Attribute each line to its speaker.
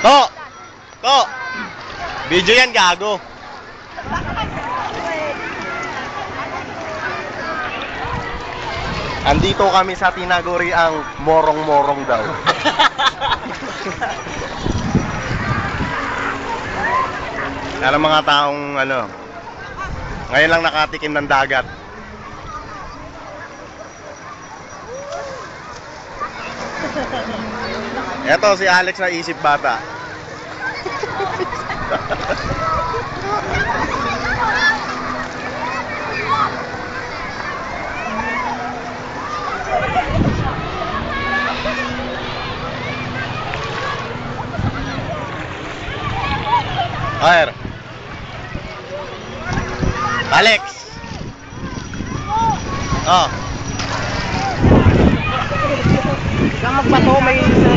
Speaker 1: To! To! Video yan, gago. Andito kami sa tinaguri ang morong-morong daw. Ang mga taong ano, ngayon lang nakatikim ng dagat. Eto si Alex na isip bata. Ayer. Alex. Oh.
Speaker 2: Magpato, may